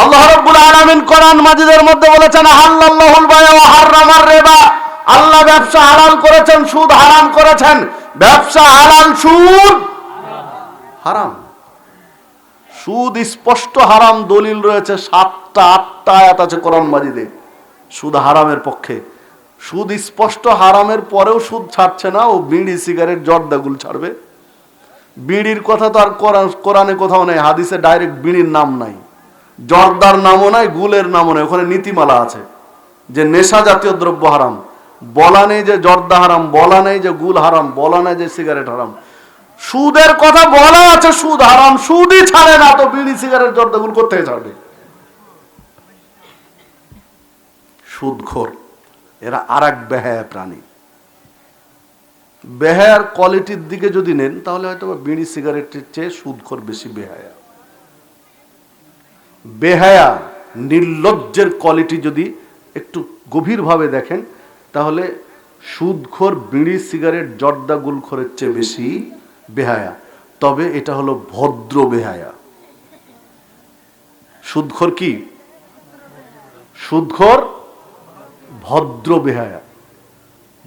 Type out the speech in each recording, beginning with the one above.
আল্লাহ রাব্বুল আলামিন কোরআন মাজিদের মধ্যে বলেছেন হাল্লাল্লাহুল বায়া ওয়া হারামার রিবা। আল্লাহ ব্যবসা হালাল করেছেন, সুদ হারাম করেছেন। ব্যবসা হালাল, সুদ হারাম। সুদ স্পষ্ট হারাম দলিল রয়েছে, সাতটা, আটটা আয়াত আছে কোরআন মাজিদে। সুদ হারামের পক্ষে। সুদ স্পষ্ট হারামের পরেও সুদ ছাড়ছে না, ও বিড়ি, সিগারেট, জর্দাগুল ছাড়বে। বিড়ির কথা তো আর কোরআনে কোথাও নেই, হাদিসে ডাইরেক্ট বিড়ির নাম নাই। জর্দার নামও নাই, গুলের নামও নাই, ওখানে নীতিমালা আছে। যে নেশা জাতীয় দ্রব্য হারাম, বলা নেই যে জর্দা হারাম, বলা নেই যে গুল হারাম, বলা নেই যে সিগারেট হারাম। সুদের কথা বলা আছে, সুদ হারাম, সুদই ছাড়ে না, তো বিড়ি, সিগারেট, জর্দা, গুল করতে ছাড়বে? সুদখোর, এরা আর এক বেহায়া প্রাণী। বেহায়ার কোয়ালিটির দিকে যদি নেন, তাহলে হয়তো বিড়ি, সিগারেটের চেয়ে সুদখোর বেশি বেহায়া। বেহায়া, নির্লজ্জের কোয়ালিটি যদি একটু গভীরভাবে দেখেন, তাহলে সুদখোর বিড়ি, সিগারেট, জর্দা গুলখোরের চেয়ে বেশি বেহায়া। তবে এটা হলো ভদ্র বেহায়া। সুদখোর কি? সুদখোর ভদ্র বেহায়া।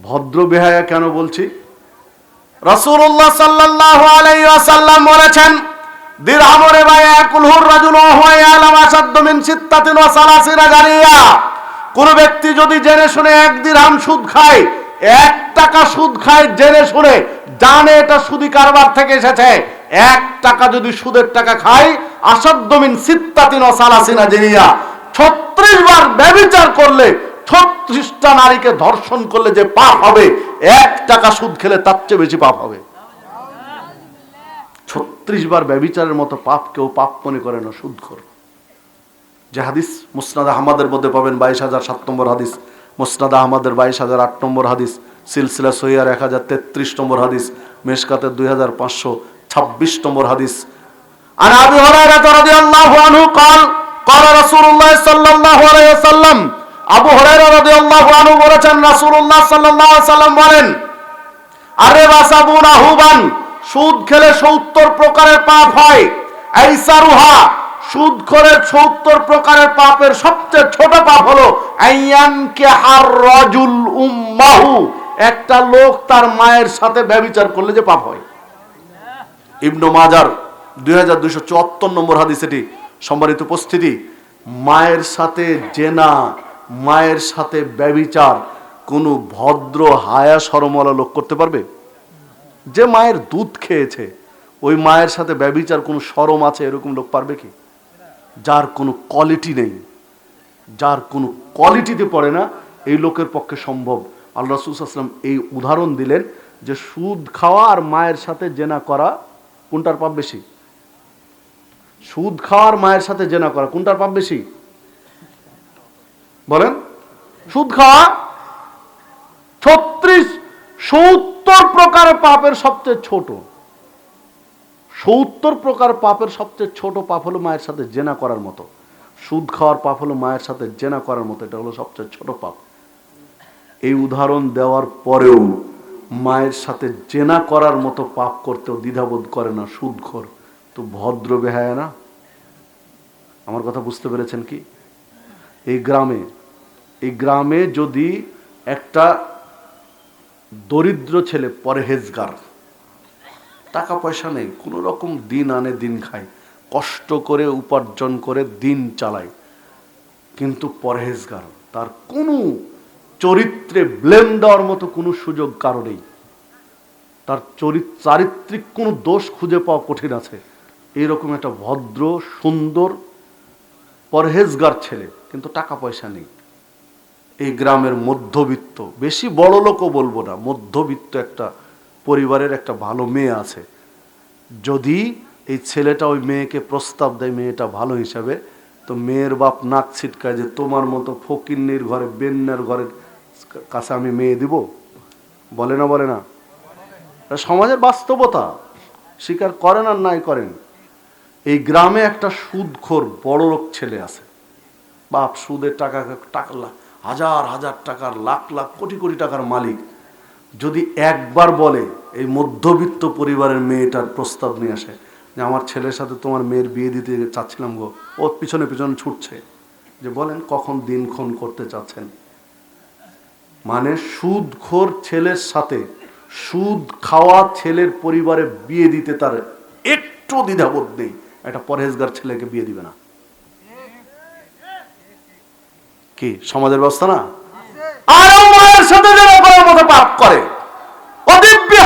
ভদ্র বেহায়া কেন বলছি? রাসূলুল্লাহ সাল্লাল্লাহু আলাইহি ওয়াসাল্লাম বলেছেন দিরহামরে বায়াকুলহুর রাজুল ওয়া মিন সিত্তাতিন ওয়া সালাসিনা কোন ব্যক্তি যদি জেনে শুনে এক দিরহাম সুদ খায়, এক টাকা সুদ খায় জেনে শুনে, জানে এটা সুদি কারবার থেকে এসেছে, এক টাকা যদি সুদের টাকা খায় সিত্তাতিন ওয়া সালাসিনা জারিয়া। 36 বার করলে, ছত্রিশটা নারীকে ধর্ষণ করলে যে পাপ হবে, এক টাকা সুদ খেলে তার চেয়ে বেশি পাপ হবে। ছত্রিশ বার ব্যবিচারের মতো পাপ কেউ পাপ মনে করে না সুদখোর যে হাদিস মুসনাদ আহমদের মধ্যে পাবেন বাইশ হাজার সাত নম্বর হাদিস মুসনাদ আহমদের বাইশ হাজার আট নম্বর হাদিস সিলসিলা সহিয়ার এক হাজার তেত্রিশ নম্বর হাদিস মেশকাতের দুই হাজার পাঁচশো ছাব্বিশ নম্বর হাদিস عن ابي هريره رضي الله عنه قال قال رسول الله صلى الله عليه وسلم আবু হুরায়রা রাদিয়াল্লাহু আনহু বলেছেন রাসূলুল্লাহ সাল্লাল্লাহু আলাইহি সাল্লাম বলেন আরে বাসাবুন আহুবান সুদ খেলে 70 প্রকারের পাপ হয় আইসারুহা সুদ করে 70 প্রকারের পাপের সবচেয়ে ছোট পাপ হলো আইয়ান কে হার রাজুল উম্মাহু। একটা লোক তার মায়ের সাথে ব্যভিচার করলে যে পাপ হয়। ইবনু মাজার দুই হাজার দুইশো চুয়াত্তর নম্বর হাদিস এটি সম্মানিত উপস্থিতি, মায়ের সাথে জেনা, মায়ের সাথে ব্যবিচার, কোনো ভদ্র হায়া সরমলা লোক করতে পারবে? যে মায়ের দুধ খেয়েছে, ওই মায়ের সাথে ব্যবিচার, কোনো সরম আছে এরকম লোক পারবে কি? যার কোনো কোয়ালিটি নেই, যার কোনো কোয়ালিটিতে পড়ে না, এই লোকের পক্ষে সম্ভব। আল্লাহ রসুলাম এই উদাহরণ দিলেন যে সুদ খাওয়া আর মায়ের সাথে জেনা করা, কোনটার পাপ বেশি? সুদ খাওয়ার মায়ের সাথে জেনা করা, কোনটার পাপ বেশি? বলেন। সুদ খাওয়া ছত্রিশ সত্তর প্রকার পাপের সবচেয়ে ছোট। সত্তর প্রকার পাপের সবচেয়ে ছোট পাপ হলো মায়ের সাথে জেনা করার মতো। সুদ খাওয়ার পাপ হলো মায়ের সাথে জেনা করার মতো, এটা হলো সবচেয়ে ছোট পাপ। এই উদাহরণ দেওয়ার পরেও মায়ের সাথে জেনা করার মতো পাপ করতেও দ্বিধাবোধ করে না সুদখোর। তো ভদ্র বেহায় না? আমার কথা বুঝতে পেরেছেন কি? এই গ্রামে এই গ্রামে যদি একটা দরিদ্র ছেলে পরহেজগার টাকা পয়সা নেই, কোনো রকম দিন আনে, দিন খায়। কষ্ট করে, উপার্জন করে দিন চালায়। কিন্তু পরহেজগার, তার কোনো চরিত্রে ব্লেম দেওয়ার মতো কোনো সুযোগ কারও নেই। তার চরিত, চারিত্রিক কোনো দোষ খুঁজে পাওয়া কঠিন আছে। এইরকম একটা ভদ্র, সুন্দর, পরহেজগার ছেলে, কিন্তু টাকা পয়সা নেই। এই গ্রামের মধ্যবিত্ত, বেশি বড় লোকও বলব না, মধ্যবিত্ত একটা পরিবারের একটা ভালো মেয়ে আছে। যদি এই ছেলেটা ওই মেয়েকে প্রস্তাব দেয় মেয়েটা ভালো হিসাবে, তো মেয়ের বাপ নাক ছিটকায় যে তোমার মতো ফকিন্নির ঘরে বেন্নার ঘরের কাছে আমি মেয়ে দিব? বলে না বলে না। সমাজের বাস্তবতা। স্বীকার করেন আর নাই করেন। এই গ্রামে একটা সুদখোর বড় লোক ছেলে আছে। বাপ সুদের টাকা টাকা, হাজার হাজার টাকার, লাখ লাখ, কোটি কোটি টাকার মালিক। যদি একবার বলে এই মধ্যবিত্ত পরিবারের মেয়েটার প্রস্তাব নিয়ে আসে, যে আমার ছেলের সাথে তোমার মেয়ের বিয়ে দিতে চাচ্ছিলাম গো ওর পিছনে পিছনে ছুটছে, যে বলেন কখন দিনক্ষণ করতে চাচ্ছেন? মানে সুদখোর ছেলের সাথে সুদ খাওয়া ছেলের পরিবারে বিয়ে দিতে তার একটু দ্বিধাবোধ নেই, একটা পরহেজগার ছেলেকে বিয়ে দিবে না। কি, সমাজের ব্যবস্থা না? সাথে যারা করার মতো পাপ করে।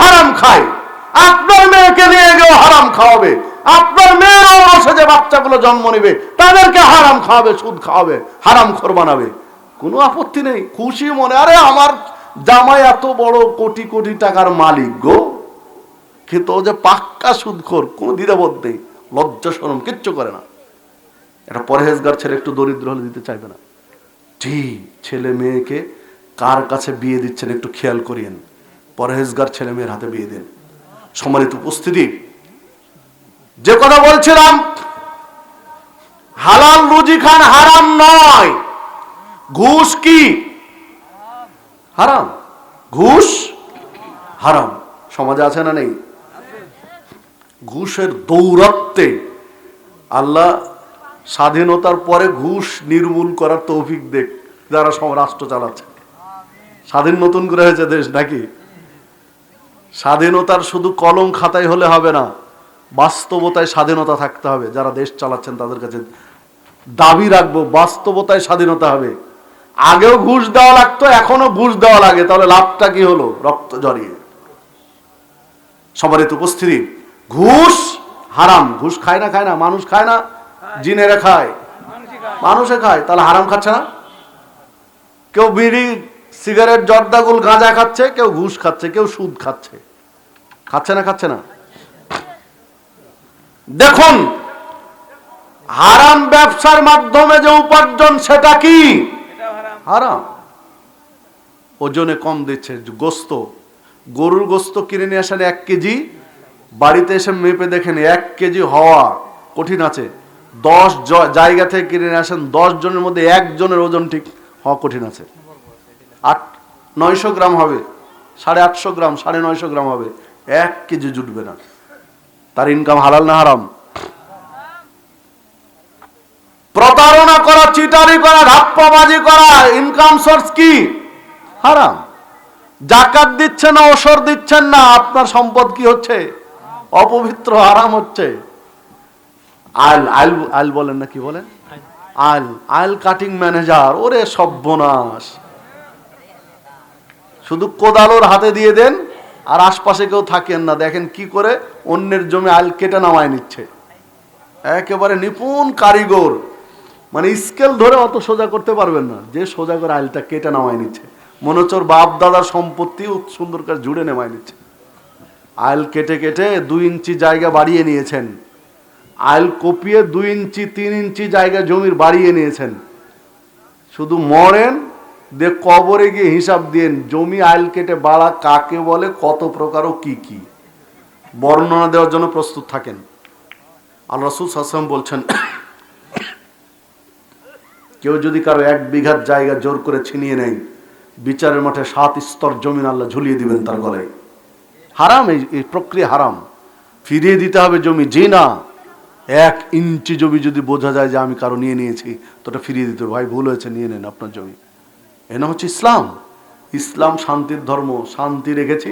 হারাম খায়। আপনার মেয়েকে নিয়ে হারাম খাওয়াবে। আপনার যে বাচ্চাগুলো জন্ম নেবে, তাদেরকে হারাম খাওয়াবে, সুদ খাওয়াবে, হারাম বানাবে। কোনো আপত্তি নেই। খুশি মনে, আরে আমার জামাই এত বড় কোটি কোটি টাকার মালিক গো। কিন্তু যে পাক্কা সুদখোর, কোনো দ্বিধাবোধ নেই। লজ্জা সরম কিচ্ছু করে না। পরহেজগার ছেলে একটু দরিদ্র হলে দিতে চাইবে না। জি ছেলে মেয়েকে কার কাছে বিয়ে দিচ্ছেন একটু খেয়াল করিয়েন। পরহেজগার ছেলে মেয়ের হাতে বিয়ে দেন। সম্মানিত উপস্থিতি, যে কথা বলছিলাম, হালাল রুজি খান হারাম নয়। ঘুষ কি? হারাম। ঘুষ হারাম। সমাজে আছে না নেই? ঘুষের দৌরত্বে আল্লাহ স্বাধীনতার পরে ঘুষ নির্মূল করার তৌফিক দেখ, যারা রাষ্ট্র চালাচ্ছে। স্বাধীন নতুন করে হয়েছে দেশ নাকি? স্বাধীনতার শুধু কলম খাতায় হলে হবে না, বাস্তবতায় স্বাধীনতা থাকতে হবে। যারা দেশ চালাচ্ছেন তাদের কাছে দাবি রাখব, বাস্তবতায় স্বাধীনতা হবে। আগেও ঘুষ দেওয়া লাগতো এখনও ঘুষ দেওয়া লাগে। তাহলে লাভটা কি হলো? রক্ত জড়িয়ে সবারই তো উপস্থিতি। ঘুষ হারাম। ঘুষ খায় না খায় না। মানুষ খায় না, জিনেরা খায়। মানুষে খায়। তাহলে হারাম খাচ্ছে না? কেউ বিড়ি সিগারেট, জর্দাগুল, গাঁজা খাচ্ছে, কেউ ঘুষ খাচ্ছে, কেউ সুদ খাচ্ছে। খাচ্ছে না খাচ্ছে না? দেখুন, হারাম ব্যবসার মাধ্যমে যে উপার্জন, সেটা কি? হারাম। ওজনে কম দিচ্ছে, গোস্ত। গরুর গোস্ত কিনে নিয়ে আসেন এক কেজি, বাড়িতে এসে মেপে দেখেন এক কেজি হওয়া কঠিন আছে। দশ জায়গা থেকে কিনে নিয়ে আসেন দশ জনের মধ্যে একজনের ওজন ঠিক হওয়া কঠিন আছে। আট নয়শো গ্রাম হবে। সাড়ে আটশো গ্রাম সাড়ে নয়শো গ্রাম হবে। এক কেজি জুটবে না। তার ইনকাম হালাল না হারাম? প্রতারণা করা চিটারি করা ধাপ্পাবাজি করা ইনকাম সোর্স কি? হারাম। জাকাত দিচ্ছেন না ওসর দিচ্ছেন না আপনার সম্পদ কি হচ্ছে? অপবিত্র হারাম হচ্ছে। আইল আইল আইল বলেন না কি বলেন? আইল। আইল কাটিং ম্যানেজার ওরে সর্বনাশ। শুধু কোদালোর হাতে দিয়ে দেন, আর আশপাশে কেউ থাকেন না। দেখেন কি করে অন্যের জমি আইল কেটে নামায় নিচ্ছে। একেবারে নিপুণ কারিগর। মানে স্কেল ধরে অত সোজা করতে পারবেন না। যে সোজা করে আইলটা কেটে নামায় নিচ্ছে। মনে হচ্ছে বাপ দাদার সম্পত্তি সুন্দর করে জুড়ে নেমায় নিচ্ছে। আইল কেটে কেটে দুই ইঞ্চি জায়গা বাড়িয়ে নিয়েছেন। আইল কপিয়ে দুই ইঞ্চি, তিন ইঞ্চি জায়গা জমির বাড়িয়ে নিয়েছেন। শুধু মরেন দিয়ে কবরে গিয়ে হিসাব দিয়েন, জমি আইল কেটে বাড়া কাকে বলে, কত প্রকার ও কি কি। বর্ণনা দেওয়ার জন্য প্রস্তুত থাকেন। আল্লাহ রসুল সাসম বলছেন, কেউ যদি কারও এক বিঘার জায়গা জোর করে ছিনিয়ে নেয়, বিচারের মাঠে সাত স্তর জমিন আল্লাহ ঝুলিয়ে দিবেন তার গলায়। হারাম এই প্রক্রিয়া হারাম। ফিরিয়ে দিতে হবে জমি, যে না, এক ইঞ্চি জমি যদি বোঝা যায় যে আমি কারও নিয়ে নিয়েছি, তো ফিরিয়ে দিতে ভাই, ভুল হয়েছে, নিয়ে নেন আপনার জমি। এ না হচ্ছে ইসলাম। ইসলাম শান্তির ধর্ম, শান্তি রেখেছি।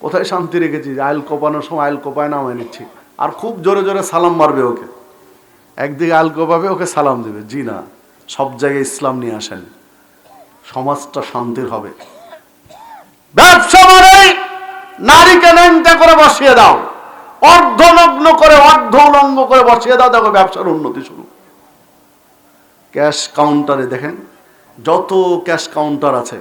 কোথায় শান্তি রেখেছি? আইল কোপানোর সময় আইল কোপায় নামায় নিচ্ছি। আর খুব জোরে জোরে সালাম মারবে ওকে। একদিকে আইল কোপাবে, ওকে সালাম দেবে। জি না, সব জায়গায় ইসলাম নিয়ে আসেন। সমাজটা শান্তির হবে। ব্যবসা মানে নারীকে ন্যাংটা করে বসিয়ে দাও। অর্ধনগ্ন করে, অর্ধ উলঙ্গ করে বসিয়ে দাও। দেখো ব্যবসার উন্নতি শুরু। ক্যাশ কাউন্টারে দেখেন। যত ক্যাশ কাউন্টার আছে,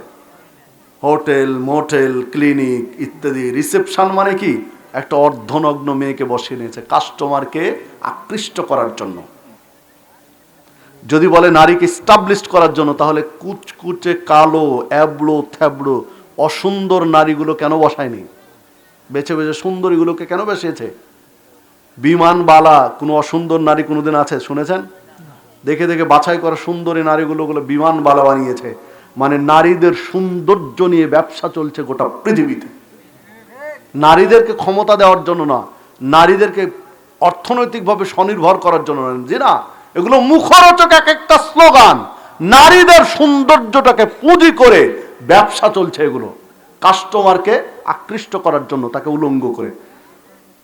হোটেল, মোটেল, ক্লিনিক ইত্যাদি, রিসেপশন মানে কি? একটা অর্ধনগ্ন মেয়েকে বসিয়ে নিয়েছে কাস্টমারকে আকৃষ্ট করার জন্য। যদি বলে নারীকে স্টাবলিশড করার জন্য, তাহলে কুচকুচে, কালো, অ্যাবলো থ্যাবলো অসুন্দর নারীগুলো কেন বসায়নি? বেছে বেছে সুন্দরীগুলোকে কেন বসিয়েছে? বিমানবালা, কোনো অসুন্দর নারী কোনোদিন আছে, শুনেছেন? দেখে দেখে বাছাই করা সুন্দরী নারীগুলো গুলো বিমানবালা বানিয়েছে। মানে নারীদের সৌন্দর্য নিয়ে ব্যবসা চলছে গোটা পৃথিবীতে। নারীদেরকে ক্ষমতা দেওয়ার জন্য না, নারীদেরকে অর্থনৈতিকভাবে স্বনির্ভর করার জন্য নেন জি না, এগুলো মুখরোচক এক একটা স্লোগান। নারীদের সৌন্দর্যটাকে পুঁজি করে ব্যবসা চলছে এগুলো। কাস্টমারকে আকৃষ্ট করার জন্য, তাকে উলঙ্গ করে।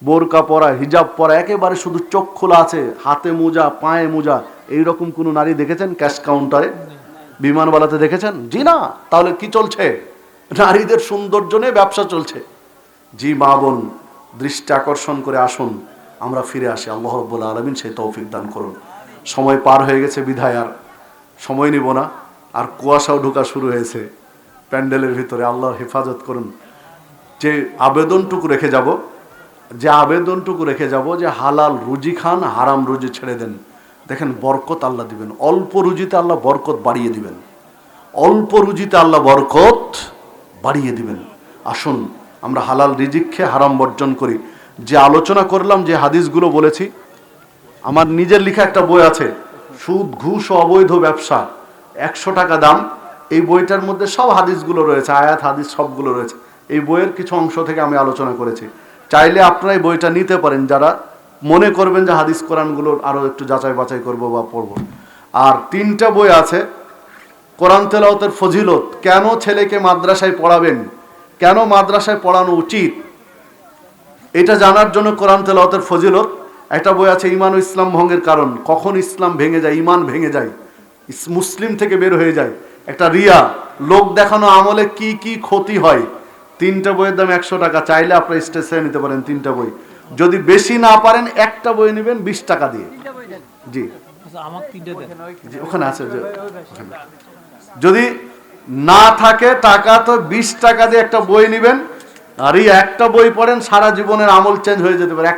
বোরকা পরা, হিজাব পরা, একেবারে শুধু চোখ খোলা আছে, হাতে মোজা, পায়ে মোজা, এইরকম কোনো নারী দেখেছেন ক্যাশ কাউন্টারে? বিমানবালাতে দেখেছেন? জি না, তাহলে কি চলছে? নারীদের সৌন্দর্য নিয়ে ব্যবসা চলছে। জি মা বোন, দৃষ্টি আকর্ষণ করে আসুন, আমরা ফিরে আসি। আল্লাহ রব্বুল আলমিন সেই তৌফিক দান করুন। সময় পার হয়ে গেছে বিধায় আর, সময় নিব না, আর কুয়াশাও ঢোকা শুরু হয়েছে। প্যান্ডেলের ভিতরে আল্লাহর হেফাজত করুন। যে আবেদনটুকু রেখে যাব যে আবেদনটুকু রেখে যাব যে হালাল রুজি খান, হারাম রুজি ছেড়ে দেন। দেখেন, বরকত আল্লাহ দিবেন। অল্প রুজিতে আল্লাহ বরকত বাড়িয়ে দিবেন। অল্প রুজিতে আল্লাহ বরকত বাড়িয়ে দিবেন। আসুন, আমরা হালাল রিজিক খেয়ে হারাম বর্জন করি। যে আলোচনা করলাম, যে হাদিসগুলো বলেছি, আমার নিজের লেখা একটা বই আছে, সুদ, ঘুষ অবৈধ ব্যবসা, একশো টাকা দাম। এই বইটার মধ্যে সব হাদিসগুলো রয়েছে, আয়াত, হাদিস সবগুলো রয়েছে। এই বইয়ের কিছু অংশ থেকে আমি আলোচনা করেছি। চাইলে আপনারা এই বইটা নিতে পারেন। যারা মনে করবেন যে হাদিস কোরআনগুলোর আরও একটু যাচাই বাছাই করব বা পড়ব। আর তিনটা বই আছে, কোরআন তেলাওতের ফজিলত, কেন ছেলেকে মাদ্রাসায় পড়াবেন, কেন মাদ্রাসায় পড়ানো উচিত, এটা জানার জন্য কোরআন তেলাওয়াতের ফজিলত। একটা বই আছে ইমান ও ইসলাম ভঙ্গের কারণ। কখন ইসলাম ভেঙে যায় ইমান ভেঙে যায় মুসলিম থেকে বের হয়ে যায়। একটা রিয়া, লোক দেখানো আমলে কি কি ক্ষতি হয় তিনটা বইয়ের দাম একশো টাকা। চাইলে আপনার স্টেশনে নিতে পারেন তিনটা বই। যদি বেশি না পারেন একটা বই নেবেন বিশ টাকা দিয়ে। জি। আচ্ছা ওখানে আছে যদি না থাকে টাকা তো বিশ টাকা দিয়ে একটা বই নেবেন। আর এই একটা বই পড়েন সারা জীবনের আমল চেঞ্জ হয়ে যেতে পারে।